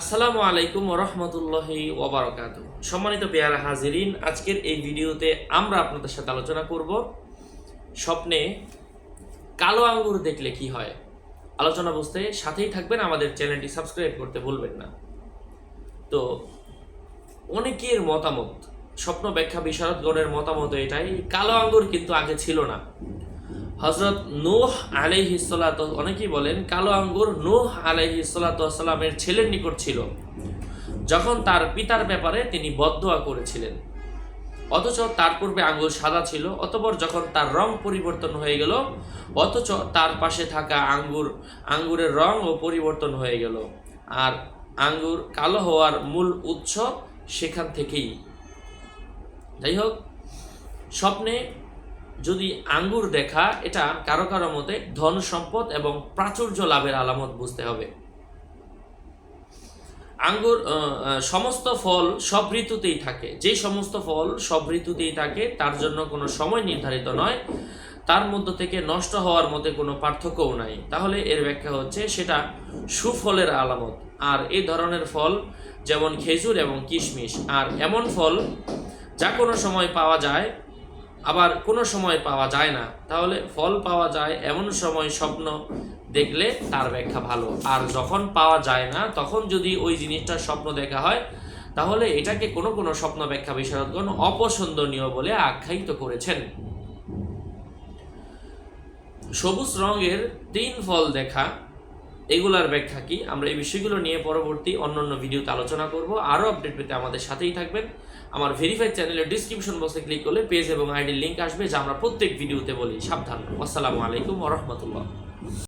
আসসালামু আলাইকুম রহমতুল্লাহি ওবরাকাতু সম্মানিত পেয়ারা হাজিরিন, আজকের এই ভিডিওতে আমরা আপনাদের সাথে আলোচনা করব স্বপ্নে কালো আঙ্গুর দেখলে কি হয়। আলোচনা বুঝতে সাথেই থাকবেন, আমাদের চ্যানেলটি সাবস্ক্রাইব করতে ভুলবেন না। তো অনেকের মতামত, স্বপ্ন ব্যাখ্যা বিশারদগণের মতামত এটাই, কালো আঙ্গুর কিন্তু আগে ছিল না। হজরত নূহ আলাইহিসাল্লাত অনেকেই বলেন কালো আঙ্গুর নূহ আলাইহিসাল্লাতামের ছেলের নিকট ছিল। যখন তার পিতার ব্যাপারে তিনি বদদোয়া করেছিলেন। অথচ তার পূর্বে আঙ্গুর সাদা ছিল, অতপর যখন তার রং পরিবর্তন হয়ে গেল, অথচ তার পাশে থাকা আঙ্গুর, আঙ্গুরের রংও পরিবর্তন হয়ে গেল। আর আঙ্গুর কালো হওয়ার মূল উৎস সেখান থেকেই। যাই হোক, স্বপ্নে যদি আঙ্গুর দেখা, এটা কারও কারও মতে ধন সম্পদ এবং প্রাচুর্য লাভের আলামত বুঝতে হবে। আঙ্গুর সমস্ত ফল সব ঋতুতেই থাকে। যেই সমস্ত ফল সব ঋতুতেই থাকে, তার জন্য কোনো সময় নির্ধারিত নয়। তার মধ্য থেকে নষ্ট হওয়ার মধ্যে কোনো পার্থক্যও নাই। তাহলে এর ব্যাখ্যা হচ্ছে, সেটা সুফলের আলামত। আর এই ধরনের ফল, যেমন খেজুর এবং কিশমিশ, আর এমন ফল যা কোনো সময় পাওয়া যায় আবার কোনো সময় পাওয়া যায় না, তাহলে ফল পাওয়া যায়, এমন সময় স্বপ্ন দেখলে তার ব্যাখ্যা ভালো। আর যখন পাওয়া যায় না, তখন যদি ওই জিনিসটার স্বপ্ন দেখা হয়, তাহলে এটাকে কোনো কোনো স্বপ্ন ব্যাখ্যা বিশারদগণ অপছন্দনীয় বলে আখ্যায়িত করেছেন। সবুজ রঙের তিন ফল দেখা এগুলার ব্যাখ্যা কি আমরা এই বিষয়গুলো নিয়ে পরবর্তী অন্যান্য ভিডিওতে আলোচনা করব। আরও আপডেট পেতে আমাদের সাথেই থাকবেন। আমার ভেরিফাইড চ্যানেলের ডিসক্রিপশন বক্সে ক্লিক করলে পেজ এবং আইডির লিঙ্ক আসবে, যা আমরা প্রত্যেক ভিডিওতে বলি। সাবধান। আসসালামু আলাইকুম রহমতুল্লাহ।